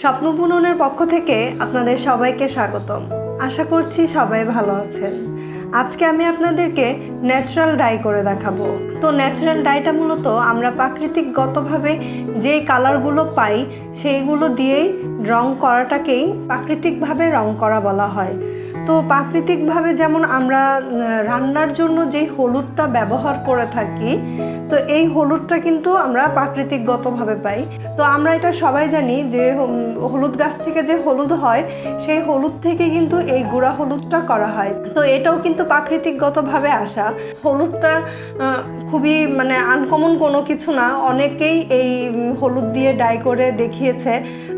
স্বপ্ন বুননের পক্ষ থেকে আপনাদের সবাইকে স্বাগতম। আশা করছি সবাই ভালো আছেন। আজকে আমি আপনাদেরকে ন্যাচারাল ডাই করে দেখাবো। তো ন্যাচারাল ডাইটা মূলত আমরা প্রাকৃতিকগতভাবে যে কালারগুলো পাই, সেইগুলো দিয়েই রং করাটাকেই প্রাকৃতিকভাবে রং করা বলা হয়। তো প্রাকৃতিকভাবে যেমন আমরা রান্নার জন্য যে হলুদটা ব্যবহার করে থাকি, তো এই হলুদটা কিন্তু আমরা প্রাকৃতিকগতভাবে পাই। তো আমরা এটা সবাই জানি যে হলুদ গাছ থেকে যে হলুদ হয়, সেই হলুদ থেকে কিন্তু এই গুঁড়া হলুদটা করা হয়। তো এটাও কিন্তু প্রাকৃতিকগতভাবে আসা। হলুদটা খুবই মানে আনকমন কোনো কিছু না, অনেকেই এই হলুদ দিয়ে ডাই করে দেখিয়েছে।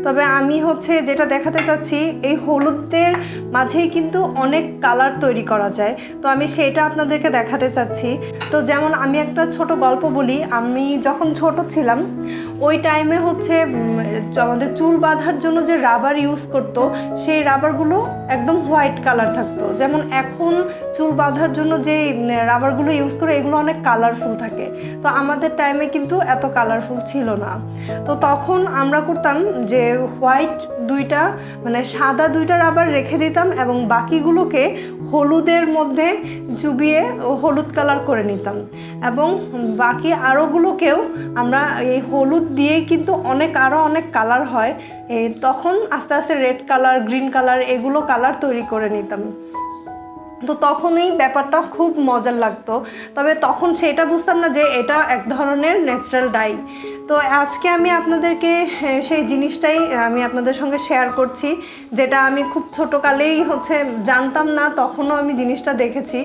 তবে আমি হচ্ছে যেটা দেখাতে চাচ্ছি, এই হলুদের মাঝেই কিন্তু অনেক কালার তৈরি করা যায়। তো আমি সেটা আপনাদেরকে দেখাতে চাচ্ছি। তো যেমন আমি একটা ছোট গল্প বলি, আমি যখন ছোট ছিলাম, ওই টাইমে হচ্ছে আমাদের চুল বাঁধার জন্য যে রাবার ইউজ করতো, সেই রাবারগুলো একদম হোয়াইট কালার থাকতো। যেমন এখন চুল বাঁধার জন্য যে রাবারগুলো ইউজ করে, এগুলো অনেক কালারফুল থাকে। তো আমাদের টাইমে কিন্তু এত কালারফুল ছিল না। তো তখন আমরা করতাম যে হোয়াইট দুইটা মানে সাদা দুইটা রাবার রেখে দিতাম এবং বাকিগুলোকে হলুদের মধ্যে চুবিয়ে হলুদ কালার করে নিতাম। এবং বাকি আরোগুলোকেও আমরা এই হলুদ দিয়েই কিন্তু অনেক আরও অনেক কালার হয়। তখন আস্তে আস্তে রেড কালার গ্রিন কালার এগুলো কালার তৈরি করে নিতাম। তো তখনই ব্যাপারটা খুব মজার লাগতো। তবে তখন সেটা বুঝতাম না যে এটা এক ধরনের ন্যাচারাল ডাই তো আজকে আমি আপনাদেরকে সেই জিনিসটাই আমি আপনাদের সঙ্গে শেয়ার করছি, যেটা আমি খুব ছোটোকালেই হচ্ছে জানতাম না, তখনও আমি জিনিসটা দেখেছি।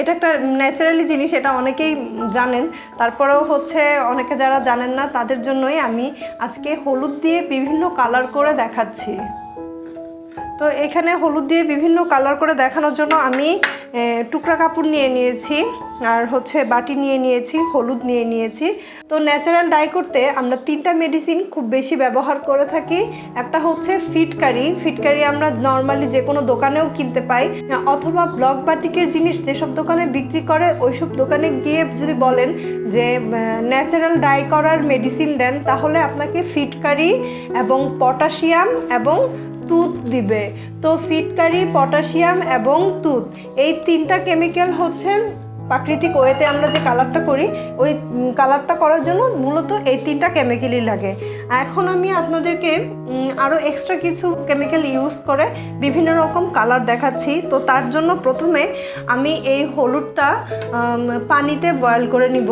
এটা একটা ন্যাচারালি জিনিস, এটা অনেকেই জানেন। তারপরেও হচ্ছে অনেকে যারা জানেন না, তাদের জন্যই আমি আজকে হলুদ দিয়ে বিভিন্ন কালার করে দেখাচ্ছি। তো এখানে হলুদ দিয়ে বিভিন্ন কালার করে দেখানোর জন্য আমি টুকরা কাপড় নিয়ে নিয়েছি আর হচ্ছে বাটি নিয়ে নিয়েছি, হলুদ নিয়ে নিয়েছি। তো ন্যাচারাল ডাই করতে আমরা তিনটা মেডিসিন খুব বেশি ব্যবহার করে থাকি। একটা হচ্ছে ফিটকারি। ফিটকারি আমরা নর্মালি যে কোনো দোকানেও কিনতে পাই। অথবা ব্লক বাটিকের জিনিস যেসব দোকানে বিক্রি করে, ওইসব দোকানে গিয়ে যদি বলেন যে ন্যাচারাল ডাই করার মেডিসিন দেন, তাহলে আপনাকে ফিটকারি এবং পটাশিয়াম এবং তুত দিবে। তো ফিটকারি, পটাশিয়াম এবং তুত, এই তিনটা কেমিক্যাল হচ্ছে প্রাকৃতিক ওয়েতে আমরা যে কালারটা করি, ওই কালারটা করার জন্য মূলত এই তিনটা কেমিক্যালই লাগে। এখন আমি আপনাদেরকে আরও এক্সট্রা কিছু কেমিক্যাল ইউজ করে বিভিন্ন রকম কালার দেখাচ্ছি। তো তার জন্য প্রথমে আমি এই হলুদটা পানিতে বয়েল করে নিব।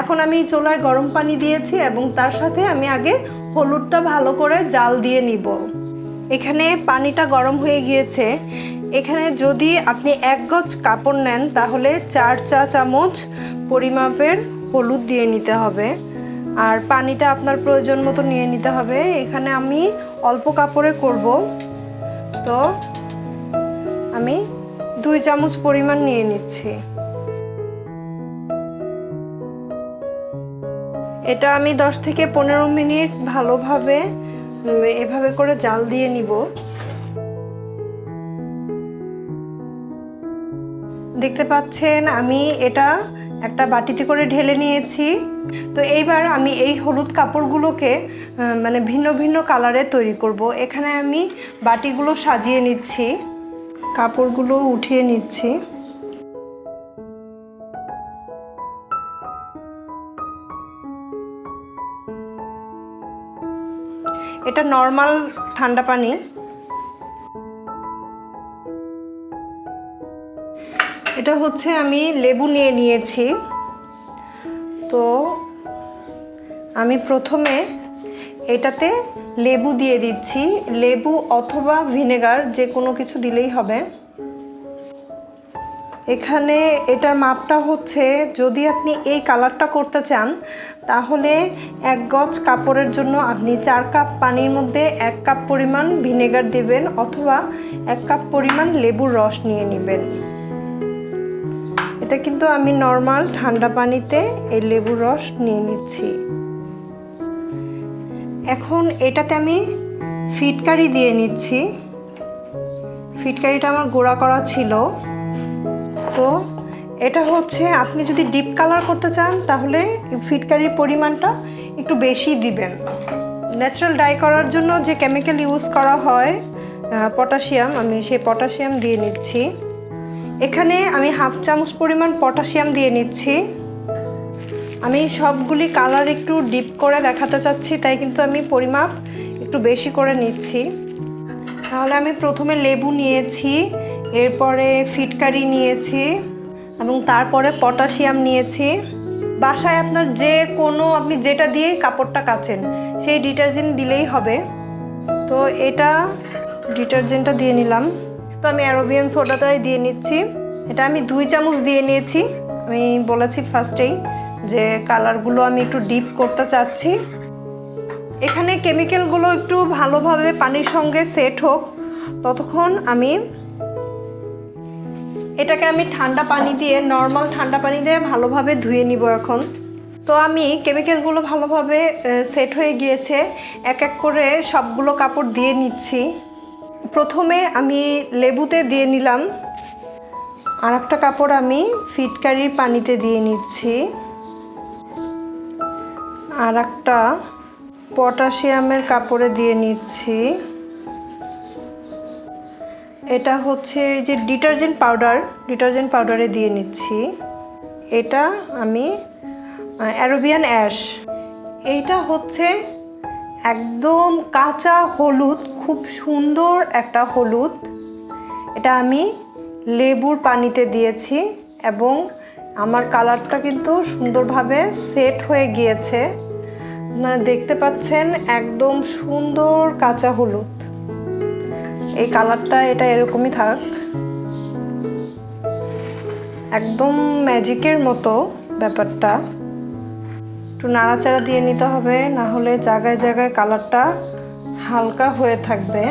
এখন আমি চোলায় গরম পানি দিয়েছি এবং তার সাথে আমি আগে হলুদটা ভালো করে জাল দিয়ে নিব। এখানে পানিটা গরম হয়ে গিয়েছে। এখানে যদি আপনি এক গজ কাপড় নেন, তাহলে চার চা চামচ পরিমাপের হলুদ দিয়ে নিতে হবে। আর পানিটা আপনার প্রয়োজন মতো নিয়ে নিতে হবে। এখানে আমি অল্প কাপড়ে করব। তো আমি দুই চামচ পরিমাণ নিয়ে নিচ্ছি। এটা আমি দশ থেকে পনেরো মিনিট ভালোভাবে এভাবে করে জাল দিয়ে নিব। দেখতে পাচ্ছেন, আমি এটা একটা বাটিতে করে ঢেলে নিয়েছি। তো এইবার আমি এই হলুদ কাপড়গুলোকে মানে ভিন্ন ভিন্ন কালারে তৈরি করব। এখানে আমি বাটিগুলো সাজিয়ে নিচ্ছি। কাপড়গুলো উঠিয়ে নিচ্ছি। এটা নর্মাল ঠান্ডা পানি। এটা হচ্ছে আমি লেবু নিয়ে নিয়েছি। তো আমি প্রথমে এটাতে লেবু দিয়ে দিচ্ছি। লেবু অথবা ভিনেগার যে কোনো কিছু দিলেই হবে। এখানে এটার মাপটা হচ্ছে, যদি আপনি এই কালারটা করতে চান, তাহলে এক গজ কাপড়ের জন্য আপনি চার কাপ পানির মধ্যে এক কাপ পরিমাণ ভিনেগার দিবেন অথবা এক কাপ পরিমাণ লেবুর রস নিয়ে নেবেন। এটা কিন্তু আমি নর্মাল ঠান্ডা পানিতে এই লেবুর রস নিয়ে নিচ্ছি। এখন এটাতে আমি ফিটকারি দিয়ে নিচ্ছি। ফিটকারিটা আমার গুঁড়া করা ছিল। তো এটা হচ্ছে আপনি যদি ডিপ কালার করতে চান, তাহলে ফিটকারির পরিমাণটা একটু বেশি দিবেন। ন্যাচারাল ডাই করার জন্য যে কেমিক্যাল ইউজ করা হয় পটাশিয়াম আমি সেই পটাশিয়াম দিয়ে নিচ্ছি। এখানে আমি হাফ চামচ পরিমাণ পটাশিয়াম দিয়ে নিচ্ছি। আমি সবগুলি কালার একটু ডিপ করে দেখাতে চাচ্ছি, তাই কিন্তু আমি পরিমাপ একটু বেশি করে নিচ্ছি। তাহলে আমি প্রথমে লেবু নিয়েছি। এরপরে ফিটকারি নিয়েছি এবং তারপরে পটাশিয়াম নিয়েছি। বাসায় আপনার যে কোনো, আপনি যেটা দিয়ে কাপড়টা কাচেন, সেই ডিটারজেন্ট দিলেই হবে। তো এটা ডিটারজেন্টটা দিয়ে নিলাম। তো আমি অ্যারোবিয়ান সোডাটাই দিয়ে নিচ্ছি। এটা আমি দুই চামচ দিয়ে নিয়েছি। আমি বলেছি ফার্স্টেই যে কালারগুলো আমি একটু ডিপ করতে চাচ্ছি। এখানে কেমিক্যালগুলো একটু ভালোভাবে পানির সঙ্গে সেট হোক। ততক্ষণ আমি এটাকে আমি ঠান্ডা পানি দিয়ে নর্মাল ঠান্ডা পানি দিয়ে ভালোভাবে ধুয়ে নিব এখন। তো আমি কেমিক্যালগুলো ভালোভাবে সেট হয়ে গিয়েছে। এক এক করে সবগুলো কাপড় দিয়ে নিচ্ছি। প্রথমে আমি লেবুতে দিয়ে নিলাম। আর একটা কাপড় আমি ফিটকারির পানিতে দিয়ে নিচ্ছি। আর একটা পটাশিয়ামের কাপড়ে দিয়ে নিচ্ছি। এটা হচ্ছে এই যে ডিটারজেন্ট পাউডার, ডিটারজেন্ট পাউডারে দিয়ে নিচ্ছি। এটা আমি অ্যারোবিয়ান অ্যাশ। এইটা হচ্ছে একদম কাঁচা হলুদ, খুব সুন্দর একটা হলুদ। এটা আমি লেবুর পানিতে দিয়েছি এবং আমার কালারটা কিন্তু সুন্দরভাবে সেট হয়ে গিয়েছে। আপনারা দেখতে পাচ্ছেন একদম সুন্দর কাঁচা হলুদ। এই কালারটা এটা এরকমই থাক। একদম ম্যাজিকের মতো ব্যাপারটা। একটু নাড়াচাড়া দিয়ে নিতে হবে, না হলে জায়গায় জায়গায় কালারটা হালকা হয়ে থাকবে।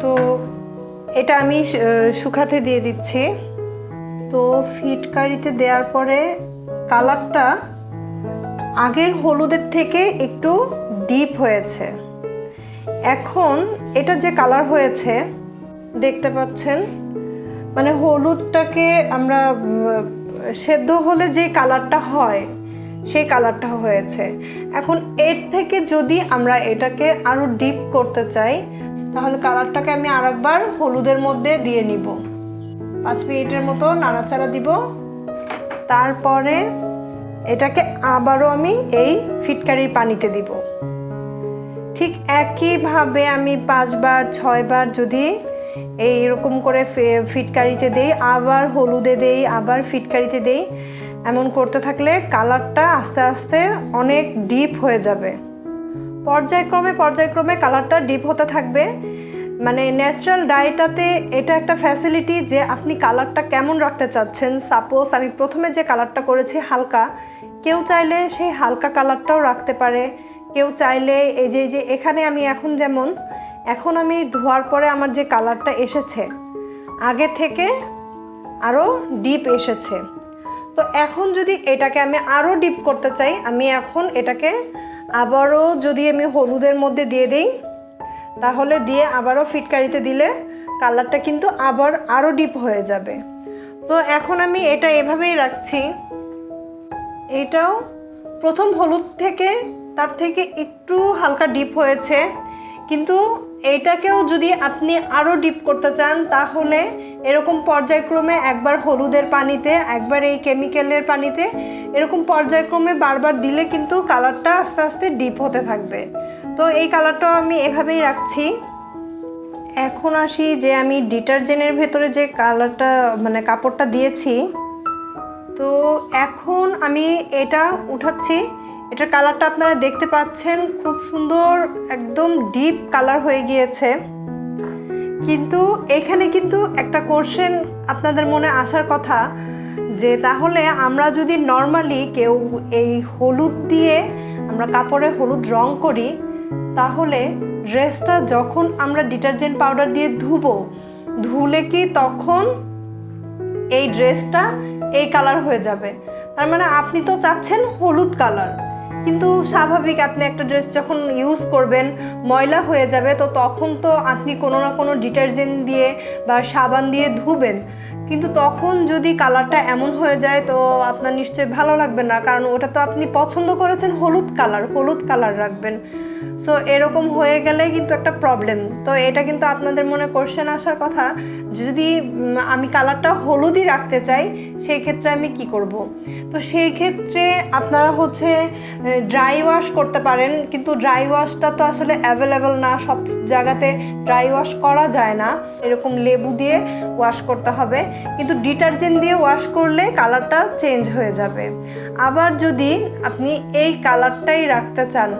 তো এটা আমি শুকাতে দিয়ে দিচ্ছি। তো ফিটকারিতে দেওয়ার পরে কালারটা আগের হলুদের থেকে একটু ডিপ হয়েছে। এখন এটা যে কালার হয়েছে, দেখতে পাচ্ছেন মানে হলুদটাকে আমরা সেদ্ধ হলে যে কালারটা হয়, সেই কালারটা হয়েছে। এখন এর থেকে যদি আমরা এটাকে আরও ডিপ করতে চাই, তাহলে কালারটাকে আমি আরেকবার হলুদের মধ্যে দিয়ে নিব। পাঁচ মিনিটের মতো নাড়াচাড়া দিব। তারপরে এটাকে আবারও আমি এই ফিটকারির পানিতে দিব। ঠিক একইভাবে আমি পাঁচবার, ছয়বার যদি এই এরকম করে ফিটকারিতে দেই, আবার হলুদে দেই, আবার ফিটকারিতে দেই, এমন করতে থাকলে কালারটা আস্তে আস্তে অনেক ডিপ হয়ে যাবে। পর্যায়ক্রমে পর্যায়ক্রমে কালারটা ডিপ হতে থাকবে। মানে ন্যাচারাল ডাইটাতে এটা একটা ফ্যাসিলিটি যে আপনি কালারটা কেমন রাখতে চাচ্ছেন। সাপোজ আমি প্রথমে যে কালারটা করেছি হালকা, কেউ চাইলে সেই হালকা কালারটাও রাখতে পারে। কেউ চাইলে এই যে যে, এখানে আমি এখন যেমন, এখন আমি ধোয়ার পরে আমার যে কালারটা এসেছে, আগে থেকে আরও ডিপ এসেছে। তো এখন যদি এটাকে আমি আরও ডিপ করতে চাই, আমি এখন এটাকে আবারও যদি আমি হলুদের মধ্যে দিয়ে দিই, তাহলে দিয়ে আবারও ফিটকারিতে দিলে কালারটা কিন্তু আবার আরও ডিপ হয়ে যাবে। তো এখন আমি এটা এভাবেই রাখছি। এটাও প্রথম হলুদ থেকে তার থেকে একটু হালকা ডিপ হয়েছে। কিন্তু এইটাকেও যদি আপনি আরও ডিপ করতে চান, তাহলে এরকম পর্যায়ক্রমে একবার হলুদের পানিতে, একবার এই কেমিক্যালের পানিতে, এরকম পর্যায়ক্রমে বারবার দিলে কিন্তু কালারটা আস্তে আস্তে ডিপ হতে থাকবে। তো এই কালারটাও আমি এভাবেই রাখছি। এখন আসি যে আমি ডিটারজেন্টের ভেতরে যে কালারটা মানে কাপড়টা দিয়েছি। তো এখন আমি এটা উঠাচ্ছি। এটার কালারটা আপনারা দেখতে পাচ্ছেন, খুব সুন্দর, একদম ডিপ কালার হয়ে গিয়েছে। কিন্তু এখানে কিন্তু একটা কোশ্চেন আপনাদের মনে আসার কথা, যে তাহলে আমরা যদি নর্মালি কেউ এই হলুদ দিয়ে আমরা কাপড়ে হলুদ রং করি, তাহলে ড্রেসটা যখন আমরা ডিটারজেন্ট পাউডার দিয়ে ধুবো, ধুলে কি তখন এই ড্রেসটা এই কালার হয়ে যাবে? তার মানে আপনি তো চাচ্ছেন হলুদ কালার। কিন্তু স্বাভাবিক, আপনি একটা ড্রেস যখন ইউজ করবেন, ময়লা হয়ে যাবে, তো তখন তো আপনি কোনো না কোনো ডিটারজেন্ট দিয়ে বা সাবান দিয়ে ধুবেন। কিন্তু তখন যদি কালারটা এমন হয়ে যায়, তো আপনার নিশ্চয়ই ভালো লাগবে না। কারণ ওটা তো আপনি পছন্দ করেছেন হলুদ কালার হলুদ কালার রাখবেন। সো এরকম হয়ে গেলে কিন্তু একটা প্রবলেম তো এটা কিন্তু আপনাদের মনে কোশ্চেন আসার কথা, যদি আমি কালারটা হলুদই রাখতে চাই, সেই ক্ষেত্রে আমি কি করব? তো সেই ক্ষেত্রে আপনারা হচ্ছে ড্রাই ওয়াশ করতে পারেন, কিন্তু ড্রাই ওয়াশটা তো আসলে অ্যাভেলেবেল না, সব জায়গাতে ড্রাই ওয়াশ করা যায় না। এরকম লেবু দিয়ে ওয়াশ করতে হবে, কিন্তু ডিটারজেন্ট দিয়ে ওয়াশ করলে কালারটা চেঞ্জ হয়ে যাবে। আবার যদি আপনি এই কালারটাই রাখতে চান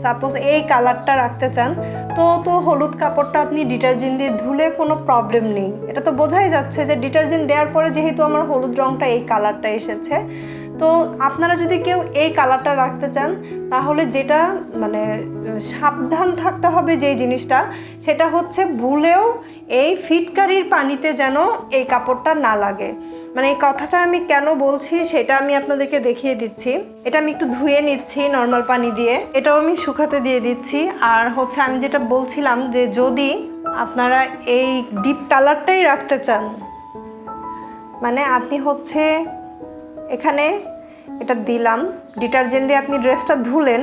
সাপোজ এই কালারটা রাখতে চান, তো তো হলুদ কাপড়টা আপনি ডিটারজেন্ট দিয়ে ধুলে কোনো প্রবলেম নেই। এটা তো বোঝাই যাচ্ছে যে ডিটারজেন্ট দেওয়ার পরে যেহেতু আমার হলুদ রঙটা এই কালারটা এসেছে তো আপনারা যদি কেউ এই কালারটা রাখতে চান, তাহলে যেটা মানে সাবধান থাকতে হবে যেই জিনিসটা, সেটা হচ্ছে ভুলেও এই ফিটকারির পানিতে যেন এই কাপড়টা না লাগে। মানে এই কথাটা আমি কেন বলছি, সেটা আমি আপনাদেরকে দেখিয়ে দিচ্ছি। এটা আমি একটু ধুয়ে নিচ্ছি নর্মাল পানি দিয়ে। এটাও আমি শুকাতে দিয়ে দিচ্ছি। আর হচ্ছে আমি যেটা বলছিলাম যে যদি আপনারা এই ডিপ কালারটাই রাখতে চান মানে আপনি হচ্ছে এখানে এটা দিলাম। ডিটারজেন্ট দিয়ে আপনি ড্রেসটা ধুলেন,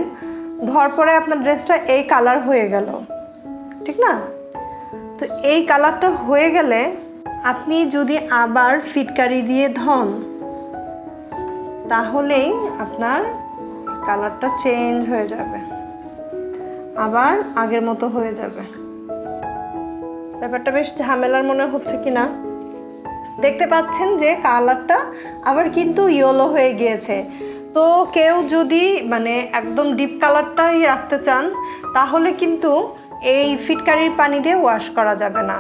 ধোয়ার পরে আপনার ড্রেসটা এই কালার হয়ে গেল। ঠিক না? তো এই কালারটা হয়ে গেলে আপনি যদি আবার ফিটকারি দিয়ে ধন, তাহলেই আপনার কালারটা চেঞ্জ হয়ে যাবে। আবার আগের মতো হয়ে যাবে। ব্যাপারটা বেশ ঝামেলার মনে হচ্ছে কি না দেখতে পাচ্ছেন যে কালারটা আবার কিন্তু ইয়েলো হয়ে গিয়েছে। তো কেউ যদি মানে একদম ডিপ কালারটাই রাখতে চান, তাহলে কিন্তু এই ফিটকারির পানি দিয়ে ওয়াশ করা যাবে না।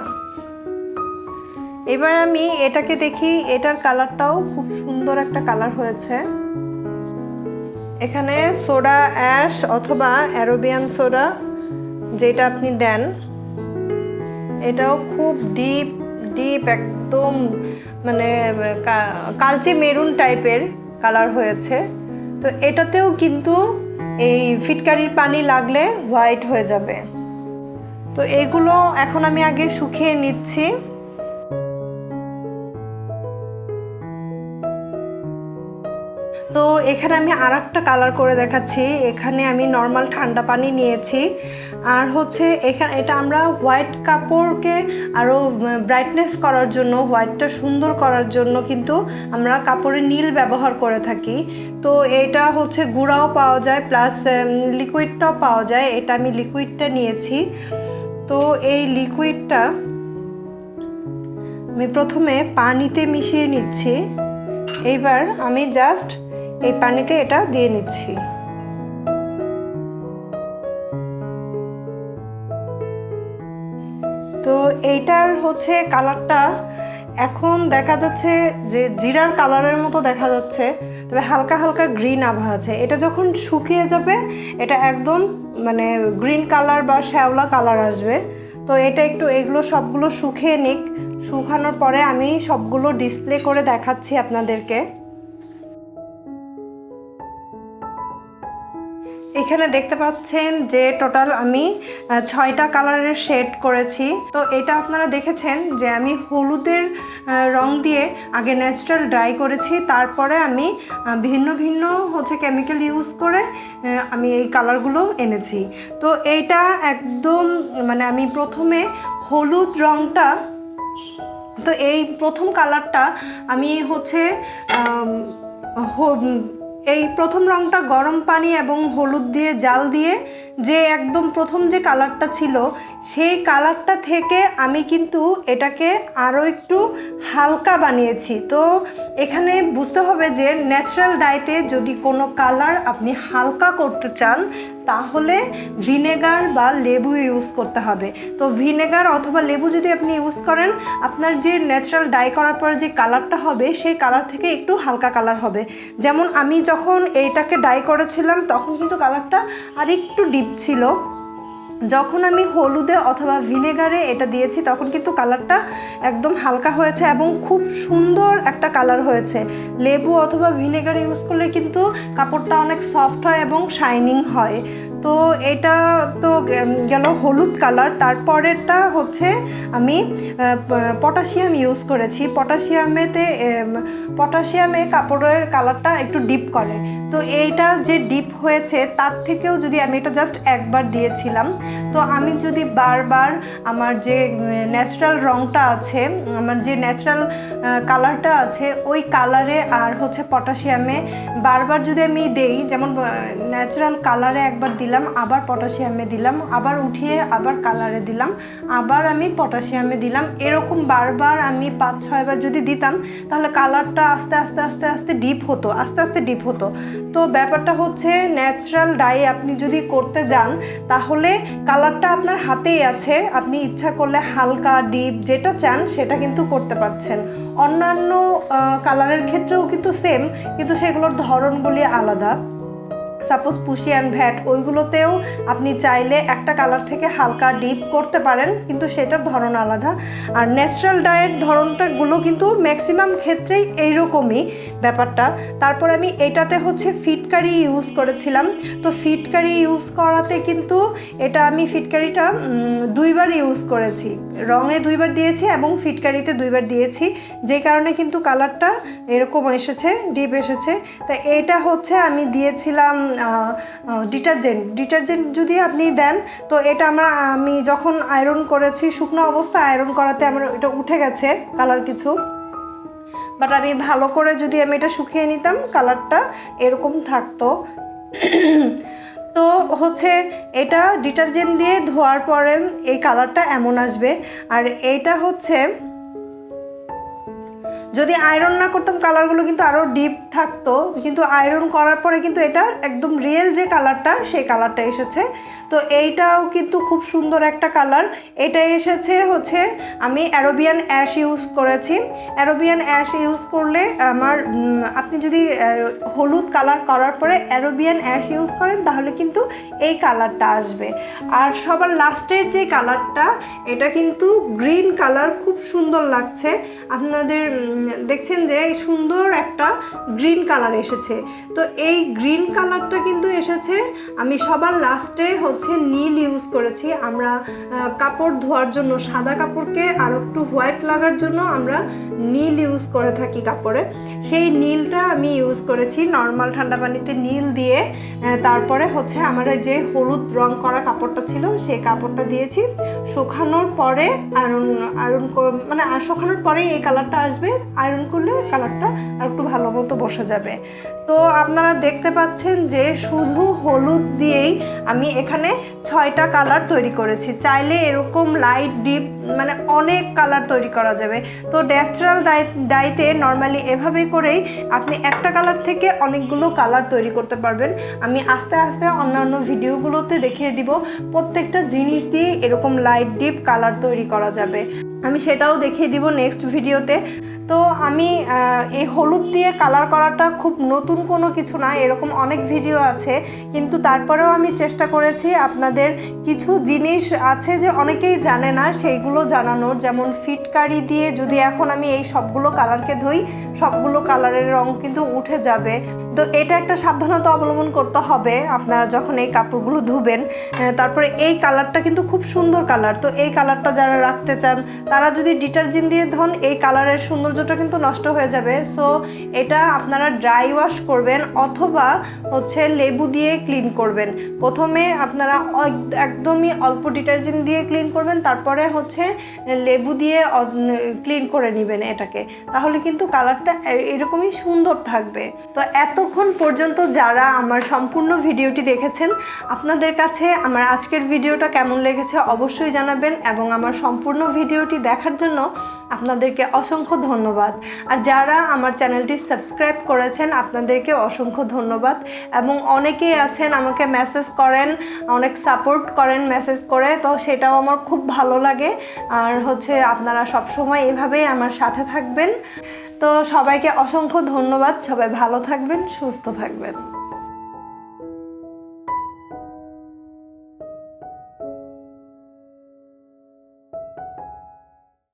এবার আমি এটাকে দেখি, এটার কালারটাও খুব সুন্দর একটা কালার হয়েছে। এখানে সোডা অ্যাশ অথবা অ্যারোবিয়ান সোডা যেটা আপনি দেন, এটাও খুব ডিপ ডিপ একদম মানে কালচে মেরুন টাইপের কালার হয়েছে। তো এটাতেও কিন্তু এই ফিটকারির পানি লাগলে হোয়াইট হয়ে যাবে। তো এগুলো এখন আমি আগে শুকিয়ে নিচ্ছি। তো এখানে আমি আর একটা কালার করে দেখাচ্ছি। এখানে আমি নর্মাল ঠান্ডা পানি নিয়েছি। আর হচ্ছে এখানে, এটা আমরা হোয়াইট কাপড়কে আরও ব্রাইটনেস করার জন্য হোয়াইটটা সুন্দর করার জন্য কিন্তু আমরা কাপড়ে নীল ব্যবহার করে থাকি। তো এটা হচ্ছে গুঁড়াও পাওয়া যায় প্লাস লিকুইডটাও পাওয়া যায়। এটা আমি লিকুইডটা নিয়েছি। তো এই লিকুইডটা আমি প্রথমে পানিতে মিশিয়ে নিচ্ছি। এইবার আমি জাস্ট এই পানিতে এটা দিয়ে নিচ্ছি। তো এইটার হচ্ছে কালারটা। এখন দেখা যাচ্ছে যে জিরার কালারের মতো দেখা যাচ্ছে, তবে হালকা হালকা গ্রিন আভা আছে। এটা যখন শুকিয়ে যাবে, এটা একদম মানে গ্রিন কালার বা শ্যাওলা কালার আসবে। তো এটা একটু এগুলো সবগুলো শুকিয়ে নিক। শুকানোর পরে আমি সবগুলো ডিসপ্লে করে দেখাচ্ছি আপনাদেরকে। এখানে দেখতে পাচ্ছেন যে টোটাল আমি ছয়টা কালারের শেড করেছি। তো এটা আপনারা দেখেছেন যে আমি হলুদের রং দিয়ে আগে ন্যাচারাল ড্রাই করেছি, তারপরে আমি ভিন্ন ভিন্ন হচ্ছে কেমিক্যাল ইউজ করে আমি এই কালারগুলো এনেছি। তো এইটা একদম মানে আমি প্রথমে হলুদ রংটা, তো এই প্রথম কালারটা আমি হচ্ছে এই প্রথম রঙটা গরম পানি এবং হলুদ দিয়ে জাল দিয়ে যে একদম প্রথম যে কালারটা ছিল, সেই কালারটা থেকে আমি কিন্তু এটাকে আরও একটু হালকা বানিয়েছি। তো এখানে বুঝতে হবে যে ন্যাচারাল ডায়েটে যদি কোনো কালার আপনি হালকা করতে চান তাহলে ভিনেগার বা লেবু ইউজ করতে হবে। তো ভিনেগার অথবা লেবু যদি আপনি ইউজ করেন, আপনার যে ন্যাচারাল ডাই করার পর যে কালারটা হবে, সেই কালার থেকে একটু হালকা কালার হবে। যেমন আমি যখন এইটাকে ডাই করেছিলাম, তখন কিন্তু কালারটা আর একটু ডিপ ছিল। যখন আমি হলুদে অথবা ভিনেগারে এটা দিয়েছি, তখন কিন্তু কালারটা একদম হালকা হয়েছে এবং খুব সুন্দর একটা কালার হয়েছে। লেবু অথবা ভিনেগার ইউজ করলে কিন্তু কাপড়টা অনেক সফট হয় এবং শাইনিং হয়। তো এটা তো গেল হলুদ কালার, তারপরেরটা হচ্ছে আমি পটাশিয়াম ইউজ করেছি। পটাশিয়ামেতে পটাশিয়ামে কাপড়ের কালারটা একটু ডিপ করে। তো এইটা যে ডিপ হয়েছে, তার থেকেও যদি আমি এটা জাস্ট একবার দিয়েছিলাম, তো আমি যদি বারবার আমার যে ন্যাচারাল রঙটা আছে, আমার যে ন্যাচারাল কালারটা আছে, ওই কালারে আর হচ্ছে পটাশিয়ামে বারবার যদি আমি দেই, যেমন ন্যাচারাল কালারে একবার দিলাম আবার পটাশিয়ামে দিলাম, আবার উঠিয়ে আবার কালারে দিলাম, আবার আমি পটাশিয়ামে দিলাম। এরকম বারবার আমি পাঁচ, ছয়বার যদি দিতাম, তাহলে কালারটা আস্তে আস্তে আস্তে আস্তে ডিপ হতো, আস্তে আস্তে ডিপ হতো। তো ব্যাপারটা হচ্ছে ন্যাচারাল ডাই আপনি যদি করতে যান, তাহলে কালারটা আপনার হাতেই আছে। আপনি ইচ্ছা করলে হালকা ডিপ যেটা চান, সেটা কিন্তু করতে পারছেন। অন্যান্য কালারের ক্ষেত্রেও কিন্তু সেম কিন্তু সেগুলোর ধরনগুলি আলাদা। সাপোজ পুশি অ্যান্ড ভ্যাট, ওইগুলোতেও আপনি চাইলে একটা কালার থেকে হালকা ডিপ করতে পারেন, কিন্তু সেটার ধরন আলাদা। আর ন্যাচারাল ডায়ের ধরনটাগুলো কিন্তু ম্যাক্সিমাম ক্ষেত্রেই এইরকমই ব্যাপারটা। তারপর আমি এটাতে হচ্ছে ফিটকারি ইউজ করেছিলাম। তো ফিটকারি ইউজ করাতে কিন্তু এটা আমি ফিটকারিটা দুইবার ইউজ করেছি। রঙে দুইবার দিয়েছি এবং ফিটকারিতে দুইবার দিয়েছি। যে কারণে কিন্তু কালারটা এরকম এসেছে ডিপ এসেছে। তা এটা হচ্ছে আমি দিয়েছিলাম ডিটারজেন্ট। ডিটারজেন্ট যদি আপনি দেন, তো এটা আমরা, আমি যখন আয়রন করেছি, শুকনো অবস্থা আয়রন করাতে আমার এটা উঠে গেছে, কালার কিছু। বাট আমি ভালো করে যদি আমি এটা শুকিয়ে নিতাম, কালারটা এরকম থাকতো। তো হচ্ছে এটা ডিটারজেন্ট দিয়ে ধোয়ার পরে এই কালারটা এমন আসবে। আর এইটা হচ্ছে যদি আয়রন না করতাম কালারগুলো কিন্তু আরও ডিপ থাকতো। কিন্তু আয়রন করার পরে কিন্তু এটা একদম রিয়েল যে কালারটা সেই কালারটা এসেছে। তো এইটাও কিন্তু খুব সুন্দর একটা কালার। এটা এসেছে হচ্ছে, আমি অ্যারোবিয়ান অ্যাশ ইউজ করেছি। অ্যারোবিয়ান অ্যাশ ইউজ করলে আমার আপনি যদি হলুদ কালার করার পরে অ্যারোবিয়ান অ্যাশ ইউজ করেন, তাহলে কিন্তু এই কালারটা আসবে। আর সবার লাস্টের যে কালারটা, এটা কিন্তু গ্রিন কালার, খুব সুন্দর লাগছে। আপনাদের দেখছেন যে সুন্দর একটা গ্রিন কালার এসেছে। তো এই গ্রিন কালারটা কিন্তু এসেছে। আমি সবার লাস্টে হচ্ছে নীল ইউজ করেছি। আমরা কাপড় ধোয়ার জন্য, সাদা কাপড়কে আর একটু হোয়াইট লাগার জন্য আমরা নীল ইউজ করে থাকি কাপড়ে। সেই নীলটা আমি ইউজ করেছি নর্মাল ঠান্ডা পানিতে নীল দিয়ে। তারপরে হচ্ছে আমার যে হলুদ রং করা কাপড়টা ছিল, সেই কাপড়টা দিয়েছি। শুকানোর পরে আয়রন আয়রন মানে শুকানোর পরে এই কালারটা আসবে। আয়রন করলে কালারটা আর একটু ভালো মতো বসে যাবে। তো আপনারা দেখতে পাচ্ছেন যে শুধু হলুদ দিয়েই আমি এখানে ছয়টা কালার তৈরি করেছি। চাইলে এরকম লাইট ডিপ মানে অনেক কালার তৈরি করা যাবে। তো ন্যাচারাল ডাই ডাইতে নর্মালি এভাবে করেই আপনি একটা কালার থেকে অনেকগুলো কালার তৈরি করতে পারবেন। আমি আস্তে আস্তে অন্যান্য ভিডিওগুলোতে দেখিয়ে দিব। প্রত্যেকটা জিনিস দিয়ে এরকম লাইট ডিপ কালার তৈরি করা যাবে। আমি সেটাও দেখিয়ে দিব নেক্সট ভিডিওতে তো আমি এই হলুদ দিয়ে কালার করাটা খুব নতুন কোনো কিছু না, এরকম অনেক ভিডিও আছে। কিন্তু তারপরেও আমি চেষ্টা করেছি আপনাদের কিছু জিনিস আছে যে অনেকেই জানে না, সেইগুলো জানানোর। যেমন ফিটকারি দিয়ে যদি এখন আমি এই সবগুলো কালারকে ধুই, সবগুলো কালারের রং কিন্তু উঠে যাবে। তো এটা একটা সাবধানতা অবলম্বন করতে হবে আপনারা যখন এই কাপড়গুলো ধুবেন। তারপরে এই কালারটা কিন্তু খুব সুন্দর কালার তো এই কালারটা যারা রাখতে চান, তারা যদি ডিটারজেন্ট দিয়ে ধন, এই কালারের সৌন্দর্যটা কিন্তু নষ্ট হয়ে যাবে। সো এটা আপনারা ড্রাই ওয়াশ করবেন অথবা হচ্ছে লেবু দিয়ে ক্লিন করবেন। প্রথমে আপনারা একদমই অল্প ডিটারজেন্ট দিয়ে ক্লিন করবেন, তারপরে হচ্ছে লেবু দিয়ে ক্লিন করে নেবেন এটাকে। তাহলে কিন্তু কালারটা এরকমই সুন্দর থাকবে। তো এতক্ষণ পর্যন্ত যারা আমার সম্পূর্ণ ভিডিওটি দেখেছেন, আপনাদের কাছে আমার আজকের ভিডিওটা কেমন লেগেছে অবশ্যই জানাবেন এবং আমার সম্পূর্ণ ভিডিওটি দেখার জন্য আপনাদেরকে অসংখ্য ধন্যবাদ। আর যারা আমার চ্যানেলটি সাবস্ক্রাইব করেছেন, আপনাদেরকে অসংখ্য ধন্যবাদ। এবং অনেকেই আছেন, আমাকে মেসেজ করেন, অনেক সাপোর্ট করেন মেসেজ করে, তো সেটাও আমার খুব ভালো লাগে। আর হচ্ছে আপনারা সবসময় এভাবেই আমার সাথে থাকবেন। তো সবাইকে অসংখ্য ধন্যবাদ। সবাই ভালো থাকবেন, সুস্থ থাকবেন।